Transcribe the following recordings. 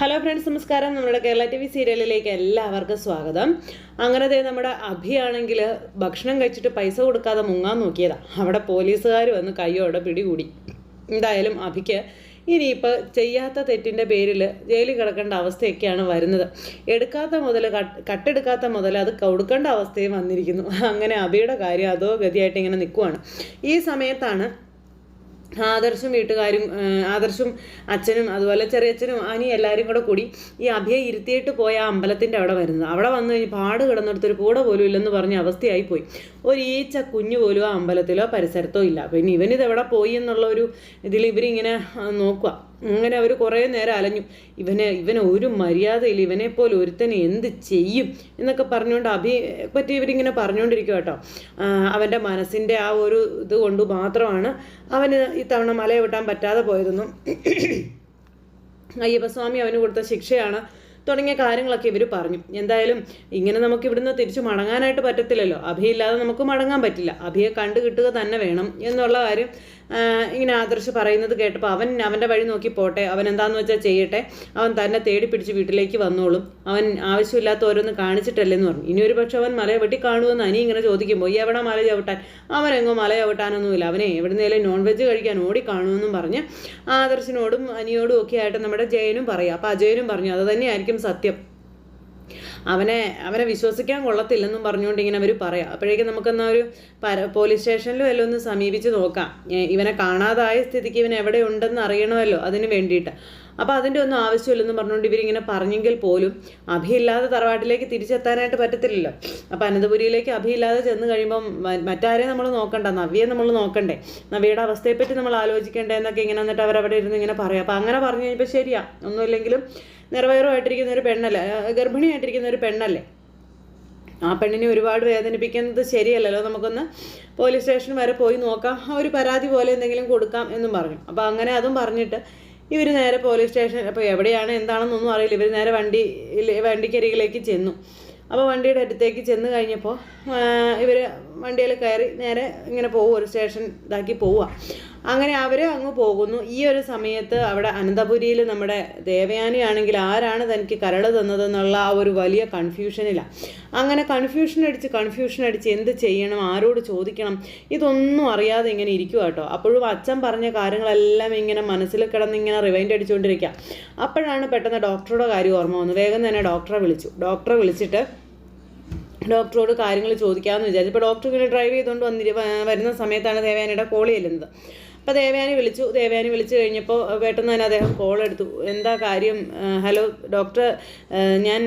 Hello friends നമസ്കാരം. നമ്മുടെ Kerala T V സീരിയലിലേക്ക് എല്ലാവർക്കും സ്വാഗതം. അങ്ങനത്തെ നമ്മുടെ അഭിയാണെങ്കിൽ ഭക്ഷണം കഴിച്ചിട്ട് പൈസ കൊടുക്കാതെ മുങ്ങാൻ നോക്കിയതാ. അവിടെ പോലീസുകാർ വന്ന് കയ്യോടെ പിടികൂടി. എന്തായാലും അഭിക്ക് ഇനിയിപ്പോൾ ചെയ്യാത്ത തെറ്റിന്റെ പേരിൽ ജയിലിൽ കിടക്കേണ്ട അവസ്ഥയൊക്കെയാണ് വരുന്നത്. എടുക്കാത്ത മുതൽ കട്ടെടുക്കാത്ത മുതൽ അത് കൊടുക്കേണ്ട അവസ്ഥയും വന്നിരിക്കുന്നു. അങ്ങനെ അഭിയുടെ കാര്യം അതോ ഗതിയായിട്ട് ഇങ്ങനെ നിൽക്കുവാണ് ഈ സമയത്താണ് ആദർശും വീട്ടുകാരും ആദർശും അച്ഛനും അതുപോലെ ചെറിയച്ഛനും അനി എല്ലാവരും കൂടെ കൂടി ഈ അഭിയെ ഇരുത്തിയിട്ട് പോയ ആ അമ്പലത്തിന്റെ അവിടെ വരുന്നത്. അവിടെ വന്നു കഴിഞ്ഞ് പാട് കിടന്നിടത്തൊരു കൂട പോലും ഇല്ലെന്ന് പറഞ്ഞ അവസ്ഥയായി പോയി. ഒരു ഈച്ച കുഞ്ഞു പോലും ആ അമ്പലത്തിലോ പരിസരത്തോ ഇല്ല. പിന്നെ ഇവനിത് എവിടെ പോയി എന്നുള്ള ഒരു ഇതിൽ ഇവരിങ്ങനെ നോക്കുക അങ്ങനെ അവർ കുറേ നേരം അലഞ്ഞു. ഇവനെ ഇവനെ ഒരു മര്യാദയില്ല. ഇവനെ പോലെ ഒരുത്തനെ എന്ത് ചെയ്യും? എന്നൊക്കെ പറഞ്ഞുകൊണ്ട് അഭി പറ്റി ഇവരിങ്ങനെ പറഞ്ഞുകൊണ്ടിരിക്കുക കേട്ടോ. അവന്റെ മനസ്സിന്റെ ആ ഒരു ഇത് കൊണ്ട് മാത്രമാണ് അവന് ഇത്തവണ മല വെട്ടാൻ പറ്റാതെ പോയതെന്നും അയ്യപ്പസ്വാമി അവന് കൊടുത്ത ശിക്ഷയാണ് തുടങ്ങിയ കാര്യങ്ങളൊക്കെ ഇവർ പറഞ്ഞു. എന്തായാലും ഇങ്ങനെ നമുക്ക് ഇവിടുന്ന് തിരിച്ചു മടങ്ങാനായിട്ട് പറ്റത്തില്ലല്ലോ. അഭിയില്ലാതെ നമുക്ക് മടങ്ങാൻ പറ്റില്ല. അഭിയെ കണ്ടു കിട്ടുക തന്നെ വേണം എന്നുള്ള കാര്യം ഇങ്ങനെ ആദർശ് പറയുന്നത് കേട്ടപ്പോൾ അവൻ അവന്റെ വഴി നോക്കി പോട്ടെ. അവൻ എന്താന്ന് വെച്ചാൽ ചെയ്യട്ടെ. അവൻ തന്നെ തേടി പിടിച്ച് വീട്ടിലേക്ക് വന്നോളും. അവൻ ആവശ്യമില്ലാത്ത ഓരോന്ന് കാണിച്ചിട്ടല്ലെന്ന് പറഞ്ഞു. ഇനി ഒരു പക്ഷെ അവൻ മല വെട്ടി കാണുമെന്ന് അനി ഇങ്ങനെ ചോദിക്കുമ്പോൾ ഈ എവിടെ മല ചവിട്ടാൻ? അവനെങ്ങോ മല ചവിട്ടാനൊന്നുമില്ല അവനെ എവിടുന്നേലും നോൺ വെജ് കഴിക്കാൻ ഓടി കാണുമെന്നും പറഞ്ഞ് ആദർശിനോടും അനിയോടും ഒക്കെ ആയിട്ട് നമ്മുടെ ജയനും പറയാം. അപ്പോൾ അജയനും പറഞ്ഞു അത് തന്നെയായിരിക്കും സത്യം. അവനെ അവരെ വിശ്വസിക്കാൻ കൊള്ളത്തില്ലെന്നും പറഞ്ഞുകൊണ്ട് ഇങ്ങനെ അവർ പറയാം. അപ്പോഴേക്കും നമുക്കെന്നാ ഒരു പര പോലീസ് സ്റ്റേഷനിലും എല്ലാം ഒന്ന് സമീപിച്ച് നോക്കാം. ഇവനെ കാണാതായ സ്ഥിതിക്ക് ഇവൻ എവിടെ ഉണ്ടെന്ന് അറിയണമല്ലോ അതിന് വേണ്ടിയിട്ട്. അപ്പോൾ അതിന്റെ ഒന്നും ആവശ്യമില്ലെന്ന് പറഞ്ഞുകൊണ്ട് ഇവരിങ്ങനെ പറഞ്ഞെങ്കിൽ പോലും അഭിയില്ലാതെ തറവാട്ടിലേക്ക് തിരിച്ചെത്താനായിട്ട് പറ്റത്തില്ലല്ലോ. അപ്പോൾ അനന്തപുരിയിലേക്ക് അഭിയില്ലാതെ ചെന്ന് കഴിയുമ്പം മറ്റാരെ നമ്മൾ നോക്കണ്ട നവ്യെ നമ്മൾ നോക്കണ്ടേ? നവ്യയുടെ അവസ്ഥയെപ്പറ്റി നമ്മൾ ആലോചിക്കണ്ടേ എന്നൊക്കെ ഇങ്ങനെ എന്നിട്ട് അവരവിടെ ഇരുന്ന് ഇങ്ങനെ പറയാം. അപ്പോൾ അങ്ങനെ പറഞ്ഞു കഴിഞ്ഞപ്പോൾ ശരിയാ ഒന്നുമില്ലെങ്കിലും നിറവയറുമായിട്ടിരിക്കുന്ന ഒരു പെണ്ണല്ലേ ഗർഭിണിയായിട്ടിരിക്കുന്ന ഒരു പെണ്ണല്ലേ? ആ പെണ്ണിനെ ഒരുപാട് വേദനിപ്പിക്കുന്നത് ശരിയല്ലല്ലോ. നമുക്കൊന്ന് പോലീസ് സ്റ്റേഷൻ വരെ പോയി നോക്കാം ഒരു പരാതി പോലെ എന്തെങ്കിലും കൊടുക്കാം എന്നും പറഞ്ഞു. അപ്പോൾ അങ്ങനെ അതും പറഞ്ഞിട്ട് ഇവർ നേരെ പോലീസ് സ്റ്റേഷൻ അപ്പോൾ എവിടെയാണ് എന്താണെന്നൊന്നും അറിയില്ല. ഇവർ നേരെ വണ്ടി വണ്ടിക്കരികിലേക്ക് ചെന്നു. അപ്പോൾ വണ്ടിയുടെ അടുത്തേക്ക് ചെന്ന് കഴിഞ്ഞപ്പോൾ ഇവർ വണ്ടിയിൽ കയറി നേരെ ഇങ്ങനെ പോകും ഒരു സ്റ്റേഷൻ ഇതാക്കി പോവുക. അങ്ങനെ അവർ അങ്ങ് പോകുന്നു. ഈ ഒരു സമയത്ത് അവിടെ അനന്തപുരിയിൽ നമ്മുടെ ദേവയാനിയാണെങ്കിൽ ആരാണ് തനിക്ക് കരട് തന്നതെന്നുള്ള ആ ഒരു വലിയ കൺഫ്യൂഷനിലാണ് അങ്ങനെ കൺഫ്യൂഷൻ അടിച്ച് കൺഫ്യൂഷൻ അടിച്ച് എന്ത് ചെയ്യണം? ആരോട് ചോദിക്കണം? ഇതൊന്നും അറിയാതെ ഇങ്ങനെ ഇരിക്കുക കേട്ടോ. അപ്പോഴും അച്ഛൻ പറഞ്ഞ കാര്യങ്ങളെല്ലാം ഇങ്ങനെ മനസ്സിൽ കിടന്ന് ഇങ്ങനെ റിവൈൻഡ് അടിച്ചുകൊണ്ടിരിക്കുക അപ്പോഴാണ് പെട്ടെന്ന് ഡോക്ടറുടെ കാര്യം ഓർമ്മ വന്നു വേഗം തന്നെ ഡോക്ടറെ വിളിച്ചു. ഡോക്ടറെ വിളിച്ചിട്ട് ഡോക്ടറോട് കാര്യങ്ങൾ ചോദിക്കാമെന്ന് വിചാരിച്ചു. ഇപ്പോൾ ഡോക്ടർ ഇങ്ങനെ ഡ്രൈവ് ചെയ്തുകൊണ്ട് വന്നി വരുന്ന സമയത്താണ് ദേവയാനിയുടെ കോൾ ചെല്ലുന്നത് അപ്പോൾ ദേവയാനി വിളിച്ചു. ദേവയാനി വിളിച്ചു കഴിഞ്ഞപ്പോൾ പെട്ടെന്ന് തന്നെ അദ്ദേഹം കോൾ എടുത്തു. എന്താ കാര്യം? ഹലോ ഡോക്ടർ ഞാൻ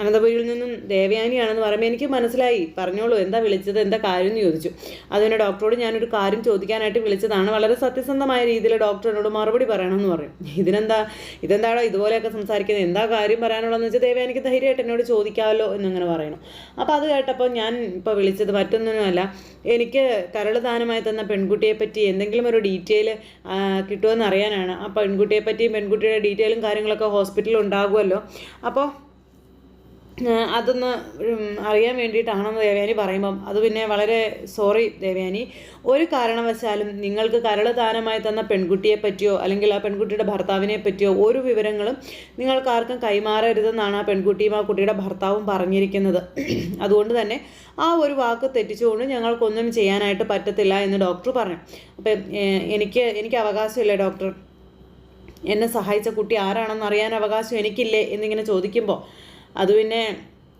അനന്തപുരിയിൽ നിന്നും ദേവയാനിയാണെന്ന് പറയുമ്പോൾ എനിക്ക് മനസ്സിലായി. പറഞ്ഞോളൂ എന്താ വിളിച്ചത് എന്താ കാര്യം എന്ന് ചോദിച്ചു. അതിന് ഡോക്ടറോട് ഞാനൊരു കാര്യം ചോദിക്കാനായിട്ട് വിളിച്ചതാണ്. വളരെ സത്യസന്ധമായ രീതിയിൽ ഡോക്ടറിനോട് മറുപടി പറയണമെന്ന് പറയും ഇതിനെന്താ ഇതെന്താണോ ഇതുപോലെയൊക്കെ സംസാരിക്കുന്നത്? എന്താ കാര്യം പറയാനുള്ളതെന്ന് വെച്ചാൽ ദേവയാനിക്ക് ധൈര്യമായിട്ട് എന്നോട് ചോദിക്കാമല്ലോ എന്നിങ്ങനെ പറയണം. അപ്പോൾ അത് കേട്ടപ്പോൾ ഞാൻ ഇപ്പോൾ വിളിച്ചത് മറ്റൊന്നിനുമല്ല. എനിക്ക് കരളദാനമായി തന്ന പെൺകുട്ടിയെ പറ്റി എന്തെങ്കിലും ഒരു ഡീറ്റെയിൽ കിട്ടുമെന്ന് അറിയാനാണ്. ആ പെൺകുട്ടിയെ പറ്റിയും പെൺകുട്ടിയുടെ ഡീറ്റെയിലും കാര്യങ്ങളൊക്കെ ഹോസ്പിറ്റലിൽ ഉണ്ടാകുമല്ലോ. അപ്പോൾ അതൊന്ന് അറിയാൻ വേണ്ടിയിട്ടാണെന്ന് ദേവയാനി പറയുമ്പം അത് പിന്നെ വളരെ സോറി ദേവയാനി. ഒരു കാരണവശാലും നിങ്ങൾക്ക് കരളദാനമായി തന്ന പെൺകുട്ടിയെ പറ്റിയോ അല്ലെങ്കിൽ ആ പെൺകുട്ടിയുടെ ഭർത്താവിനെ പറ്റിയോ ഒരു വിവരങ്ങളും നിങ്ങൾക്ക് ആർക്കും കൈമാറരുതെന്നാണ് ആ പെൺകുട്ടിയും ആ കുട്ടിയുടെ ഭർത്താവും പറഞ്ഞിരിക്കുന്നത്. അതുകൊണ്ട് തന്നെ ആ ഒരു വാക്ക് തെറ്റിച്ചുകൊണ്ട് ഞങ്ങൾക്കൊന്നും ചെയ്യാനായിട്ട് പറ്റത്തില്ല എന്ന് ഡോക്ടർ പറഞ്ഞു. അപ്പം എനിക്ക് എനിക്ക് അവകാശമില്ലേ ഡോക്ടർ എന്നെ സഹായിച്ച കുട്ടി ആരാണെന്ന് അറിയാൻ അവകാശം എനിക്കില്ലേ എന്നിങ്ങനെ ചോദിക്കുമ്പോൾ അത് പിന്നെ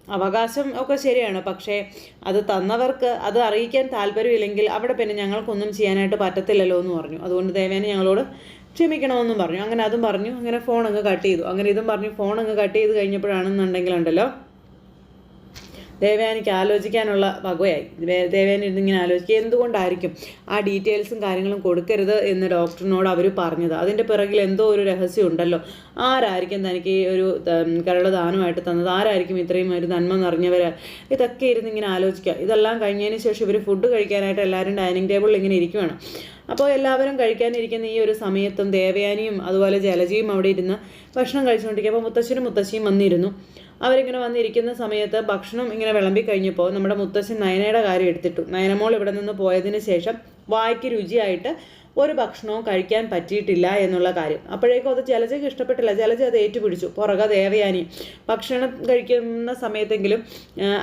അവകാശം ഒക്കെ ശരിയാണ്. പക്ഷേ അത് തന്നവർക്ക് അത് അറിയിക്കാൻ താല്പര്യമില്ലെങ്കിൽ അവിടെ പിന്നെ ഞങ്ങൾക്കൊന്നും ചെയ്യാനായിട്ട് പറ്റത്തില്ലല്ലോ എന്ന് പറഞ്ഞു. അതുകൊണ്ട് ദേവേനെ ഞങ്ങളോട് ക്ഷമിക്കണമെന്നും പറഞ്ഞു. അങ്ങനെ അതും പറഞ്ഞു. അങ്ങനെ ഫോൺ അങ്ങ് കട്ട് ചെയ്തു. അങ്ങനെ ഇതും പറഞ്ഞു. ഫോൺ അങ്ങ് കട്ട് ചെയ്ത് കഴിഞ്ഞപ്പോഴാണെന്നുണ്ടെങ്കിലുണ്ടല്ലോ ദേവയാനിക്ക് ആലോചിക്കാനുള്ള വകയായി. ദേവയാനി ഇരുന്നിങ്ങനെ ആലോചിക്കുക എന്തുകൊണ്ടായിരിക്കും ആ ഡീറ്റെയിൽസും കാര്യങ്ങളും കൊടുക്കരുത് എന്ന് ഡോക്ടറിനോട് അവർ പറഞ്ഞത്? അതിന്റെ പിറകിൽ എന്തോ ഒരു രഹസ്യം ഉണ്ടല്ലോ. ആരായിരിക്കും തനിക്ക് ഈ ഒരു കരള ദാനമായിട്ട് തന്നത്? ആരായിരിക്കും ഇത്രയും ഒരു നന്മ നിറഞ്ഞവർ ഇതൊക്കെ ഇരുന്ന് ഇങ്ങനെ ആലോചിക്കുക. ഇതെല്ലാം കഴിഞ്ഞതിന് ശേഷം ഇവർ ഫുഡ് കഴിക്കാനായിട്ട് എല്ലാവരും ഡൈനിങ് ടേബിളിൽ ഇങ്ങനെ ഇരിക്കുവാണ്. അപ്പോൾ എല്ലാവരും കഴിക്കാനിരിക്കുന്ന ഈ ഒരു സമയത്തും ദേവയാനിയും അതുപോലെ ജലജിയും അവിടെ ഇരുന്ന് ഭക്ഷണം കഴിച്ചുകൊണ്ടിരിക്കുക. അപ്പോൾ മുത്തശ്ശനും മുത്തശ്ശിയും വന്നിരുന്നു. അവരിങ്ങനെ വന്നിരിക്കുന്ന സമയത്ത് ഭക്ഷണം ഇങ്ങനെ വിളമ്പി കഴിഞ്ഞപ്പോൾ നമ്മുടെ മുത്തശ്ശൻ നയനയുടെ കാര്യം എടുത്തിട്ടു. നയനമോൾ ഇവിടെ നിന്ന് പോയതിന് ശേഷം വായ്ക്ക് രുചിയായിട്ട് ഒരു ഭക്ഷണവും കഴിക്കാൻ പറ്റിയിട്ടില്ല എന്നുള്ള കാര്യം. അപ്പോഴേക്കും അത് ജലജയ്ക്ക് ഇഷ്ടപ്പെട്ടില്ല. ജലജ അത് ഏറ്റുപിടിച്ചു. പുറകെ ദേവയാനി ഭക്ഷണം കഴിക്കുന്ന സമയത്തെങ്കിലും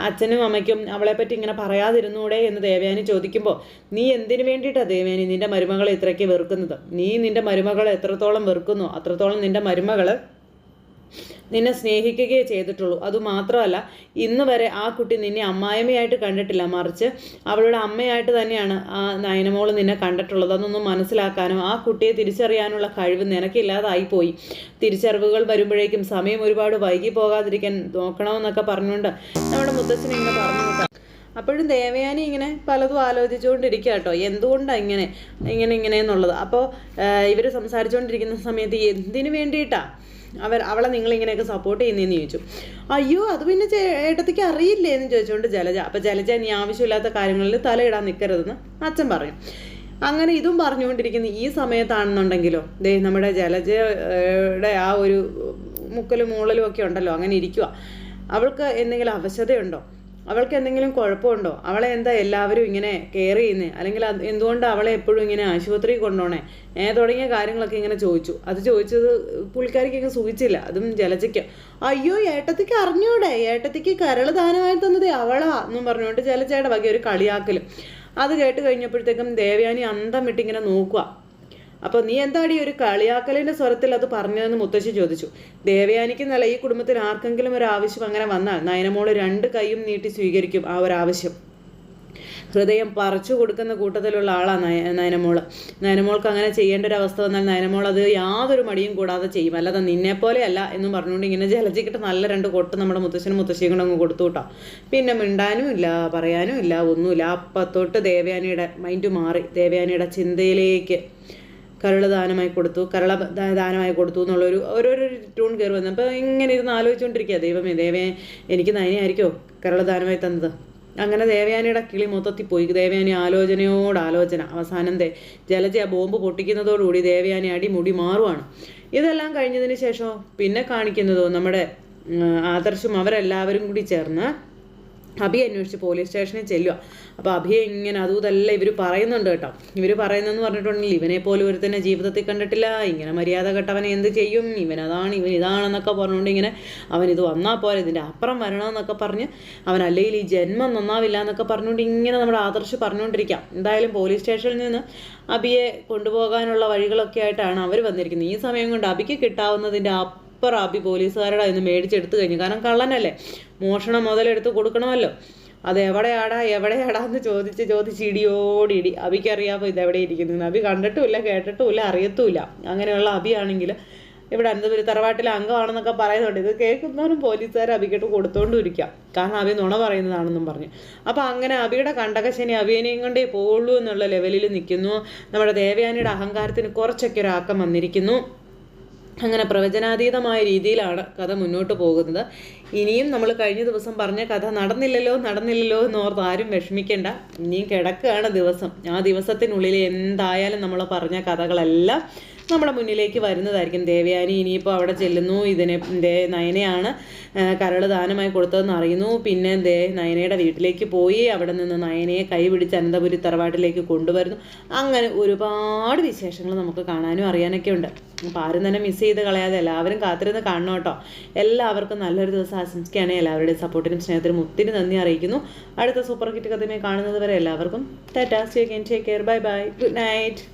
അച്ഛനും അമ്മയ്ക്കും അവളെപ്പറ്റി ഇങ്ങനെ പറയാതിരുന്നൂടെ എന്ന് ദേവയാനി ചോദിക്കുമ്പോൾ നീ എന്തിനു വേണ്ടിയിട്ടാണ് ദേവയാനി നിന്റെ മരുമകളെ ഇത്രയ്ക്ക് വെറുക്കുന്നത്? നീ നിന്റെ മരുമകളെ എത്രത്തോളം വെറുക്കുന്നു? അത്രത്തോളം നിന്റെ മരുമകൾ നിന്നെ സ്നേഹിക്കുകയേ ചെയ്തിട്ടുള്ളൂ. അതുമാത്രമല്ല ഇന്ന് വരെ ആ കുട്ടി നിന്നെ അമ്മായിമ്മയായിട്ട് കണ്ടിട്ടില്ല. മറിച്ച് അവളുടെ അമ്മയായിട്ട് തന്നെയാണ് ആ നയനമോൾ നിന്നെ കണ്ടിട്ടുള്ളത്. അതൊന്നും മനസ്സിലാക്കാനും ആ കുട്ടിയെ തിരിച്ചറിയാനുള്ള കഴിവ് നിനക്കില്ലാതായിപ്പോയി തിരിച്ചറിവുകൾ വരുമ്പോഴേക്കും സമയം ഒരുപാട് വൈകി പോകാതിരിക്കാൻ നോക്കണമെന്നൊക്കെ പറഞ്ഞുകൊണ്ട് നമ്മുടെ മുത്തച്ഛൻ ഇങ്ങനെ പറഞ്ഞു. അപ്പോഴും ദേവയാനി ഇങ്ങനെ പലതും ആലോചിച്ചുകൊണ്ടിരിക്കുക കേട്ടോ. എന്തുകൊണ്ടാണ് ഇങ്ങനെ ഇങ്ങനെ ഇങ്ങനെ എന്നുള്ളത്? അപ്പോൾ ഇവർ സംസാരിച്ചുകൊണ്ടിരിക്കുന്ന സമയത്ത് എന്തിനു വേണ്ടിയിട്ടാണ് അവർ അവളെ നിങ്ങളിങ്ങനെയൊക്കെ സപ്പോർട്ട് ചെയ്യുന്നതെന്ന് ചോദിച്ചു. അയ്യോ അത് പിന്നെ ചേട്ടത്തേക്ക് അറിയില്ലേ എന്ന് ചോദിച്ചുകൊണ്ട് ജലജ. അപ്പം ജലജ നീ ആവശ്യമില്ലാത്ത കാര്യങ്ങളിൽ തലയിടാൻ നിൽക്കരുതെന്ന് അച്ഛൻ പറഞ്ഞു. അങ്ങനെ ഇതും പറഞ്ഞുകൊണ്ടിരിക്കുന്ന ഈ സമയത്താണെന്നുണ്ടെങ്കിലോ ദേ നമ്മുടെ ജലജയുടെ ആ ഒരു മുക്കലും മൂളലും ഒക്കെ ഉണ്ടല്ലോ അങ്ങനെ ഇരിക്കുക അവൾക്ക് എന്തെങ്കിലും അവശതയുണ്ടോ? അവൾക്ക് എന്തെങ്കിലും കുഴപ്പമുണ്ടോ? അവളെ എന്താ എല്ലാവരും ഇങ്ങനെ കെയർ ചെയ്യുന്നത് അല്ലെങ്കിൽ അത് എന്തുകൊണ്ട് അവളെ എപ്പോഴും ഇങ്ങനെ ആശുപത്രിയിൽ കൊണ്ടുപോണേ ഏ തുടങ്ങിയ കാര്യങ്ങളൊക്കെ ഇങ്ങനെ ചോദിച്ചു. അത് ചോദിച്ചത് പുള്ളിക്കാരിക്കൊക്കെ സൂചിച്ചില്ല. അതും ജലജയ്ക്ക്. അയ്യോ ഏട്ടത്തിക്ക് അറിഞ്ഞൂടെ? ഏട്ടത്തിക്ക് കരൾ ദാനമായി തന്നത് അവളാ എന്നും പറഞ്ഞുകൊണ്ട് ജലജയുടെ വക ഒരു കളിയാക്കലും. അത് കേട്ട് കഴിഞ്ഞപ്പോഴത്തേക്കും ദേവയാനി അന്തം വിട്ടിങ്ങനെ നോക്കുക അപ്പോൾ നീ എന്താടി ഒരു കളിയാക്കലിന്റെ സ്വരത്തിൽ അത് പറഞ്ഞതെന്ന് മുത്തശ്ശി ചോദിച്ചു. ദേവയാനിക്ക് നല്ല ഈ കുടുംബത്തിൽ ആർക്കെങ്കിലും ഒരു ആവശ്യം അങ്ങനെ വന്നാൽ നയനമോൾ രണ്ട് കൈയും നീട്ടി സ്വീകരിക്കും ആ ഒരു ആവശ്യം. ഹൃദയം പറിച്ചു കൊടുക്കുന്ന കൂട്ടത്തിലുള്ള ആളാണ് നയ നയനമോൾ. നയനമോൾക്ക് അങ്ങനെ ചെയ്യേണ്ട ഒരു അവസ്ഥ വന്നാൽ നയനമോൾ അത് യാതൊരു മടിയും കൂടാതെ ചെയ്യും. അല്ലാതെ നിന്നെ പോലെയല്ല എന്ന് പറഞ്ഞുകൊണ്ട് ഇങ്ങനെ ജലജിക്കിട്ട് നല്ല രണ്ട് കൊട്ട് നമ്മുടെ മുത്തശ്ശനും മുത്തശ്ശിയും കൂടെ അങ്ങ് കൊടുത്തു കേട്ടോ. പിന്നെ മിണ്ടാനും ഇല്ല പറയാനും ഇല്ല ഒന്നുമില്ല. അപ്പത്തൊട്ട് ദേവയാനിയുടെ മൈൻഡ് മാറി. ദേവയാനിയുടെ ചിന്തയിലേക്ക് കരൾ ദാനമായി കൊടുത്തു കരള ദാനമായി കൊടുത്തു എന്നുള്ളൊരു ഓരോരോ ട്യൂൺ കയറി വന്നു. അപ്പോൾ ഇങ്ങനെ ഇരുന്ന് ആലോചിച്ചുകൊണ്ടിരിക്കുക ദൈവമേ ദേവേ എനിക്ക് നയനായിരിക്കോ കരള ദാനമായി തന്നത്? അങ്ങനെ ദേവയാനിയുടെ കിളി മൊത്തത്തിൽ പോയി. ദേവയാനി ആലോചനയോട് ആലോചന. അവസാനം ദേ ജലജ ബോംബ് പൊട്ടിക്കുന്നതോടുകൂടി ദേവയാനി അടിമുടി മാറുവാണ്. ഇതെല്ലാം കഴിഞ്ഞതിന് ശേഷം പിന്നെ കാണിക്കുന്നതോ നമ്മുടെ ആദർശും അവരെല്ലാവരും കൂടി ചേർന്ന് അഭിയെ അന്വേഷിച്ച് പോലീസ് സ്റ്റേഷനിൽ ചെല്ലുക. അപ്പോൾ അഭിയെ ഇങ്ങനെ അതും ഇതല്ല ഇവർ പറയുന്നുണ്ട് കേട്ടോ. ഇവർ പറയുന്നതെന്ന് പറഞ്ഞിട്ടുണ്ടെങ്കിൽ ഇവനെ പോലെ തന്നെ ജീവിതത്തിൽ കണ്ടിട്ടില്ല. ഇങ്ങനെ മര്യാദ കെട്ടവനെ എന്ത് ചെയ്യും? ഇവൻ അതാണ് ഇവൻ ഇതാണെന്നൊക്കെ പറഞ്ഞുകൊണ്ട് ഇങ്ങനെ അവൻ ഇത് വന്നാൽ പോലെ ഇതിന്റെ അപ്പുറം വരണമെന്നൊക്കെ പറഞ്ഞ് അവൻ അല്ലെങ്കിൽ ഈ ജന്മം നന്നാവില്ല എന്നൊക്കെ പറഞ്ഞുകൊണ്ട് ഇങ്ങനെ നമ്മുടെ ആദർശ് പറഞ്ഞുകൊണ്ടിരിക്കാം. എന്തായാലും പോലീസ് സ്റ്റേഷനിൽ നിന്ന് അഭിയെ കൊണ്ടുപോകാനുള്ള വഴികളൊക്കെ ആയിട്ടാണ് അവർ വന്നിരിക്കുന്നത്. ഈ സമയം കൊണ്ട് അഭിക്ക് കിട്ടാവുന്നതിന്റെ അപ്പുറം അഭി പോലീസുകാരുടെ അതിന് മേടിച്ചെടുത്ത് കഴിഞ്ഞു. കാരണം കള്ളനല്ലേ? മോഷണം മുതലെടുത്ത് കൊടുക്കണമല്ലോ. അത് എവിടെയാടാ എവിടെയാടാ എന്ന് ചോദിച്ച് ചോദിച്ച് ഇടിയോടിടി അബിക്കറിയാമോ ഇത് എവിടെ ഇരിക്കുന്നു? അബി കണ്ടിട്ടുമില്ല കേട്ടിട്ടുമില്ല അറിയത്തുമില്ല. അങ്ങനെയുള്ള അബിയാണെങ്കിൽ ഇവിടെ അനന്തപുരി തറവാട്ടിലെ അംഗമാണെന്നൊക്കെ പറയുന്നുണ്ട്. ഇത് കേൾക്കുന്നവരും പോലീസുകാർ അബിക്കിട്ട് കൊടുത്തോണ്ടും ഇരിക്കാം കാരണം അബി നുണ പറയുന്നതാണെന്നും പറഞ്ഞു. അപ്പോൾ അങ്ങനെ അബിയുടെ കണ്ടകശനി അഭിനയം കൊണ്ടേ പോകുള്ളൂ എന്നുള്ള ലെവലിൽ നിൽക്കുന്നു. നമ്മുടെ ദേവയാനിയുടെ അഹങ്കാരത്തിന് കുറച്ചൊക്കെ ഒരാക്കം വന്നിരിക്കുന്നു. അങ്ങനെ പ്രവചനാതീതമായ രീതിയിലാണ് കഥ മുന്നോട്ട് പോകുന്നത്. ഇനിയും നമ്മൾ കഴിഞ്ഞ ദിവസം പറഞ്ഞ കഥ നടന്നില്ലല്ലോ നടന്നില്ലല്ലോ എന്ന് ഓർത്ത് ആരും വിഷമിക്കേണ്ട. ഇനിയും കിടക്കുകയാണ് ദിവസം. ആ ദിവസത്തിനുള്ളിൽ എന്തായാലും നമ്മൾ പറഞ്ഞ കഥകളെല്ലാം നമ്മുടെ മുന്നിലേക്ക് വരുന്നതായിരിക്കും. ദേവയാനി ഇനിയിപ്പോൾ അവിടെ ചെല്ലുന്നു. ഇതിനെ ദേ നയനയാണ് കരൾ ദാനമായി കൊടുത്തതെന്ന് അറിയുന്നു. പിന്നെ ദേ നയനയുടെ വീട്ടിലേക്ക് പോയി. അവിടെ നിന്ന് നയനയെ കൈപിടിച്ച് അനന്തപുരി തറവാട്ടിലേക്ക് കൊണ്ടുവരുന്നു. അങ്ങനെ ഒരുപാട് വിശേഷങ്ങൾ നമുക്ക് കാണാനും അറിയാനൊക്കെ ഉണ്ട് അപ്പോൾ ആരും തന്നെ മിസ് ചെയ്ത് കളയാതെ എല്ലാവരും കാത്തിരുന്ന് കാണണം കേട്ടോ. എല്ലാവർക്കും നല്ലൊരു ദിവസം ആശംസിക്കുകയാണ്. എല്ലാവരുടെയും സപ്പോർട്ടിനും സ്നേഹത്തിനും ഒത്തിരി നന്ദി അറിയിക്കുന്നു. അടുത്ത സൂപ്പർ കിറ്റ് കഥയെ കാണുന്നത് വരെ എല്ലാവർക്കും tata see take care bye bye good night